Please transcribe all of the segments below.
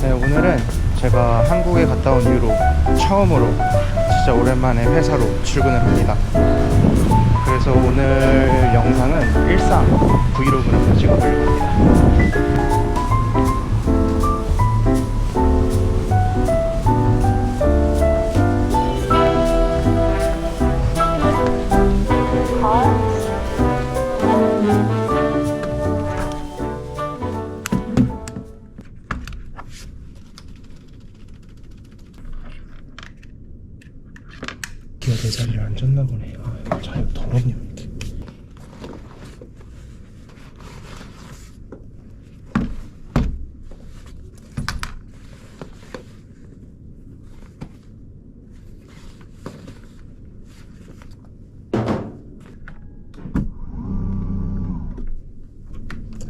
네, 오늘은 제가 한국에 갔다 온 이후로 처음으로 진짜 오랜만에 회사로 출근을 합니다. 그래서 오늘 영상은 일상 브이로그를 찍어보려고 합니다. 기어 내 자리를 앉았나 보네. 아, 자리가 더럽냐 이렇게.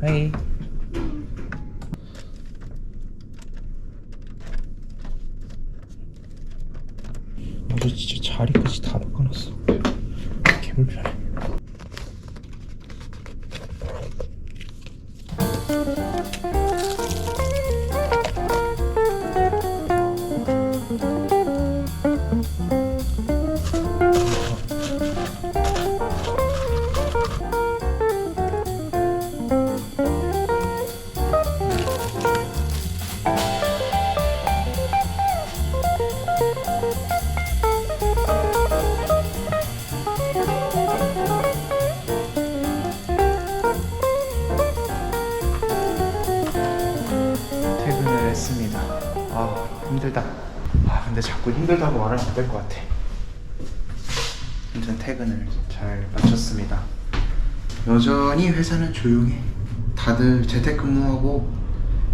하이. 어제 진짜 자리까지 다 바꿔놨어. 개불편해. 퇴 힘들다고 말하면 안 될 것 같아. 아무튼 퇴근을 잘 마쳤습니다. 여전히 회사는 조용해. 다들 재택근무하고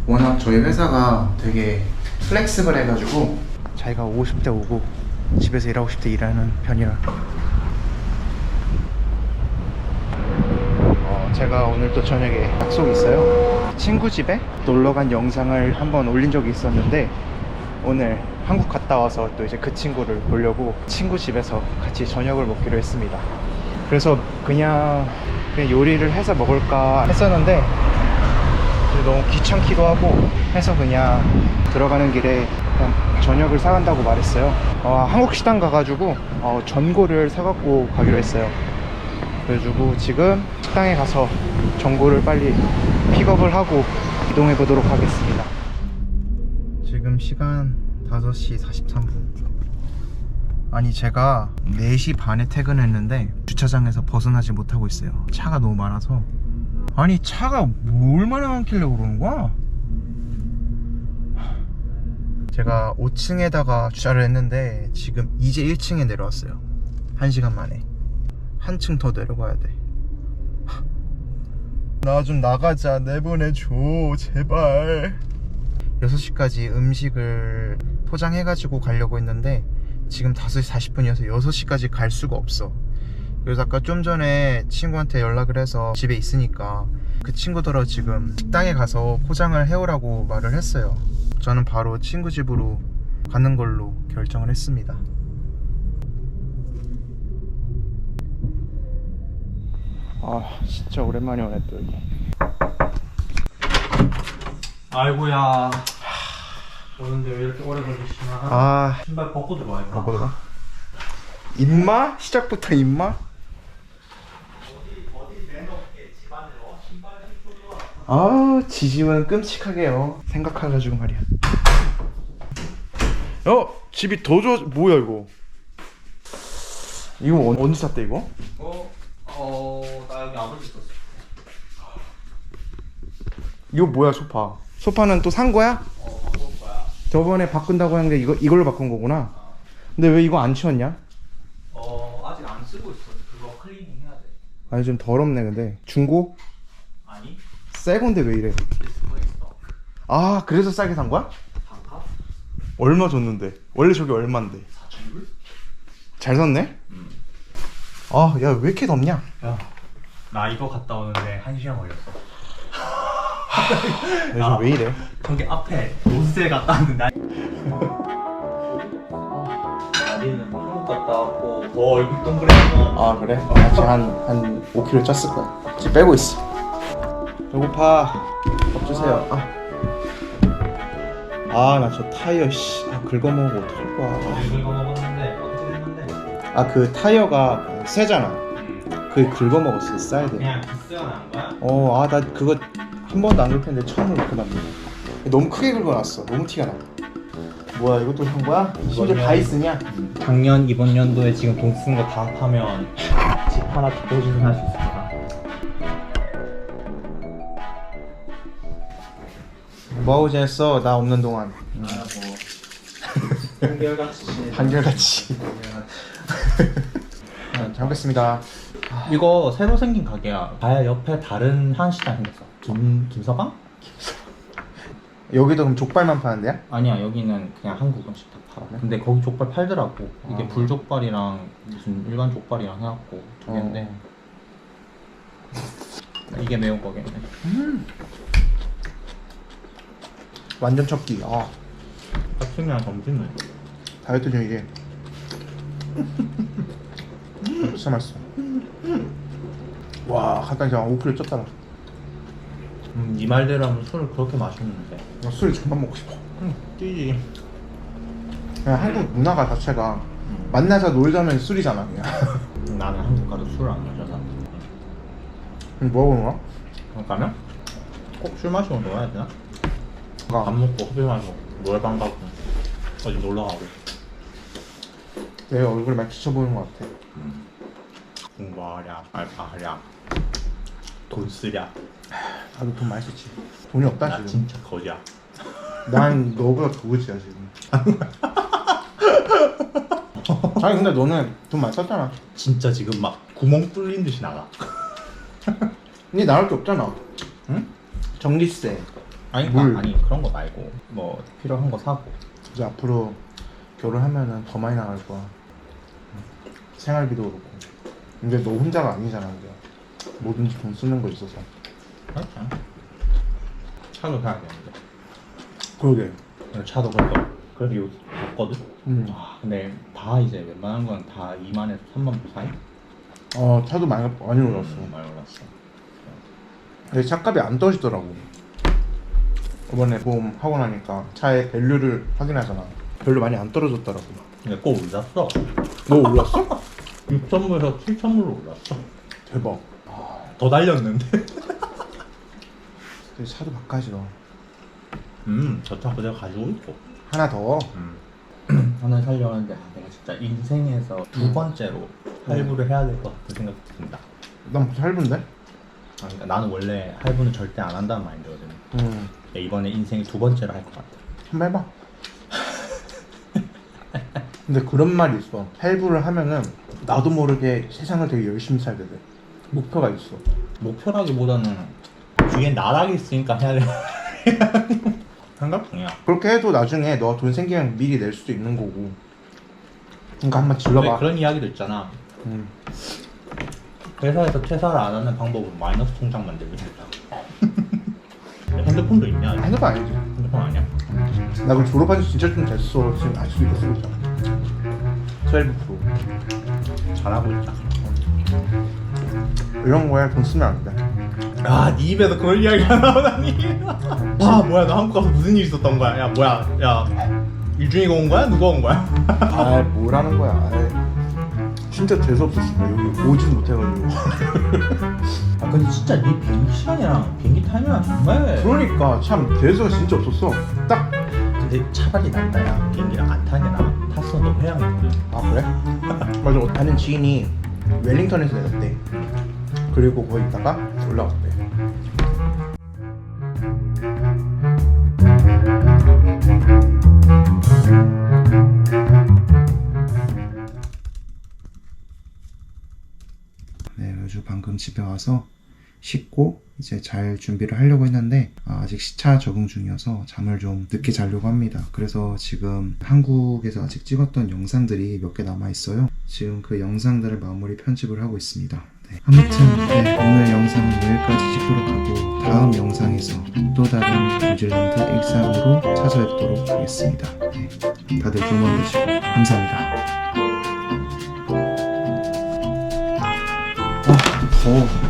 워낙 저희 회사가 되게 플렉스블 해가지고 자기가 오고 때 오고 집에서 일하고 때 일하는 편이라 어, 제가 오늘 또 저녁에 약속이 있어요. 친구 집에 놀러 간 영상을 한번 올린 적이 있었는데 오늘 한국 갔다 와서 또 이제 그 친구를 보려고 친구 집에서 같이 저녁을 먹기로 했습니다. 그래서 그냥, 그냥 요리를 해서 먹을까 했었는데 너무 귀찮기도 하고 해서 그냥 들어가는 길에 그냥 저녁을 사간다고 말했어요. 어, 한국 식당 가가지고 어, 전골을 사갖고 가기로 했어요. 그래가지고 지금 식당에 가서 전골을 빨리 픽업을 하고 이동해 보도록 하겠습니다. 지금 시간 5시 43분. 아니 제가 4시 반에 퇴근했는데 주차장에서 벗어나지 못하고 있어요. 차가 너무 많아서. 아니 차가 뭐 얼마나 많길래 그러는 거야? 제가 5층에다가 주차를 했는데 지금 이제 1층에 내려왔어요. 1시간 만에. 한층 더 내려가야 돼. 나 좀 나가자. 내보내줘. 제발. 6시까지 음식을 포장해 가지고 가려고 했는데 지금 5시 40분이어서 6시까지 갈 수가 없어. 그래서 아까 좀 전에 친구한테 연락을 해서 집에 있으니까 그 친구더러 지금 식당에 가서 포장을 해오라고 말을 했어요. 저는 바로 친구 집으로 가는 걸로 결정을 했습니다. 아 진짜 오랜만에 오네 또 여기 아이고야. 오는데 왜 이렇게 오래 걸리시나? 아 신발 벗고 들어와요. 바꿔들어 임마? 시작부터 임마? 아 지지은 끔찍하게요 생각해가지고 말이야 어? 집이 더 좋아 뭐야 이거 이거 언- 언제 샀대 이거? 어, 어, 나 여기 아버지 있었어. 이거 뭐야 소파 소파는 또 산 거야? 어. 저번에 바꾼다고 했는데 이거, 이걸로 바꾼 거구나 근데 왜 이거 안 치웠냐? 어, 아직 안 쓰고 있어. 그거 클리닝 해야 돼. 아니 좀 더럽네 근데 중고? 아니? 새 건데 왜 이래. 아 그래서 싸게 산 거야? 반값? 얼마 줬는데? 원래 저게 얼만데? 4,000불? 잘 샀네? 음. 아, 야, 왜 이렇게 덥냐? 야, 나 이거 갔다 오는데 1시간 걸렸어. 요즘 왜 이래? 저기 앞에 로스에 갔다 왔는데. 나리는 한국 갔다 왔고 더 얼굴 동그래서 아 그래? 아직 한한 5kg 쪘을 거야. 지금 빼고 있어. 배고파. 밥 주세요. 아 나 저 타이어 씨 아, 긁어먹으면 어떡할 거야. 이거 먹었는데 어떻게 됐는데 아 그 타이어가 세잖아. 그게 긁어먹었어 사이드. 그냥 기스가 난 거야? 어, 아, 나 그거 한 번도 안 긁혔는데 처음으로 그렇게 봤네. 너무 크게 긁어놨어. 너무 티가 나. 뭐야, 이것도 산 거야? 심지어 이거는- 다 있으냐? 작년 이번 연도에 지금 돈 쓴 거 다 합하면 집 하나 뒷보증 할수 있을 거다 뭐하고 지냈어? 나 없는 동안. 아뭐 한결같이 한결같이. 아, 잘 먹겠습니다. 이거 새로 생긴 가게야 가야 옆에 다른 한식당 생겼어 김, 김서방? 여기도 그럼 족발만 파는 데야? 아니야 여기는 그냥 한국 음식 다 팔아 근데 거기 족발 팔더라고 이게 아. 불족발이랑 무슨 일반 족발이랑 해갖고 두 개인데 어. 이게 매운 거겠네 완전 척기. 아, 아침이랑 점심은 다이어트 중이지. 진짜 맛있어. 와, 갔다 진짜 5kg 쪘다. 음, 네 말대로 하면 술을 그렇게 마시는데 나술 정말 먹고 싶어. 응 뛰지 그냥 한국 문화가 자체가 만나서 놀자면 술이잖아, 그냥. 나는 한국 가도 술을 안 마셔서 그럼 뭐 하고 놀아? 그러니까면 꼭 술 마시고 놀아야 되나? 밥 가. 먹고 커피 마시고 노래방 가고 어디 놀러 가고 내 얼굴 막 지쳐 보이는 것 같아. 공부하랴 알바하랴 돈 쓰랴 나도 돈 많이 썼지. 돈이 없다 나 지금. 진짜 거지야 난 너보다 더 그지야 지금. 아니 근데 너는 돈 많이 썼잖아. 진짜 지금 막 구멍 뚫린 듯이 나가 근데 나올 게 없잖아. 응? 전기세. 아니 물. 아, 아니 그런 거 말고 뭐 필요한 거 사고 이제 앞으로 결혼하면은 더 많이 나갈 거야. 생활비도 그렇고. 근데 너 혼자가 아니잖아 이제. 뭐든지 돈 쓰는 거 있어서. 그렇지 차도 사야 되는데 그러게. 근데 차도 그래도 그래도 없거든 음. 아, 근데 다 이제 웬만한 건 다 2만에서 3만 불 사이? 어 차도 많이 많이 올랐어. 음, 많이 올랐어 근데 차값이 안 떨어지더라고. 이번에 보험 하고 나니까 차의 밸류를 확인하잖아. 별로 많이 안 떨어졌더라고. 근데 꼭 올랐어 너 올랐어? 6천불에서 7천불로 올랐어 대박. 더 달렸는데 근데 차도 바꿔야지 너. 음저 차 그대로 가지고 있고 하나 더. 음. 하나 살려고 하는데 아, 내가 진짜 인생에서 두 음. 번째로 할부를 해야 될 것 같은 생각이 든다 난 할부인데? 아, 그러니까 나는 원래 할부는 절대 안 한다는 마인드거든 응. 근데 이번에 인생 두 번째로 할 것 같아 한번 해봐. 근데 그런 말이 있어. 할부를 하면은 나도 모르게 세상을 되게 열심히 살게 돼. 목표가 있어. 목표라기보다는 뒤에 나락이 있으니까 해야 돼 생각이야 그렇게 해도 나중에 너 돈 생기면 미리 낼 수도 있는 거고. 그러니까 한번 왜 질러봐. 그런 이야기도 있잖아 응. 회사에서 퇴사를 안 하는 방법은 마이너스 통장 만들기 핸드폰도 있냐? 핸드폰 아니지. 핸드폰 아니야? 나 그럼 졸업한 지 진짜 좀 됐어. 지금 아직도 이거 쓰고 있잖아. 12 프로. 잘하고 있자 이런 거에 돈 쓰면 안 돼. 아, 네 입에서 그런 이야기가 나오다니. 와, 뭐야, 너 한국 가서 무슨 일 있었던 거야? 야, 뭐야, 야, 일준이가 온 거야? 누가 온 거야? 아, 뭐라는 거야. 아이. 진짜 재수 없었어. 여기 오진 못해가지고. 아, 근데 진짜 네 비행기 시간이랑 비행기 타임이랑 정말. 그러니까 참 재수가 진짜 없었어. 딱. 근데 차라리 낫다, 야. 비행기랑 안 나아. 탔어, 너 회양했거든. 아 그래? 맞아. 아는 지인이 웰링턴에서 내렸대. 그리고 거기 있다가 올라왔대. 네, 요즘 방금 집에 와서 씻고 이제 잘 준비를 하려고 했는데 아, 아직 시차 적응 중이어서 잠을 좀 늦게 자려고 합니다. 그래서 지금 한국에서 아직 찍었던 영상들이 몇 개 남아 있어요. 지금 그 영상들을 마무리 편집을 하고 있습니다. 네. 아무튼 네, 오늘 영상은 여기까지 찍도록 하고 다음 영상에서 또 다른 뉴질랜드 일상으로 찾아뵙도록 하겠습니다. 네. 다들 조만 되시고 감사합니다. 아 더워.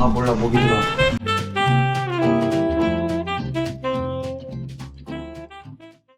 아 몰라 목이 들어.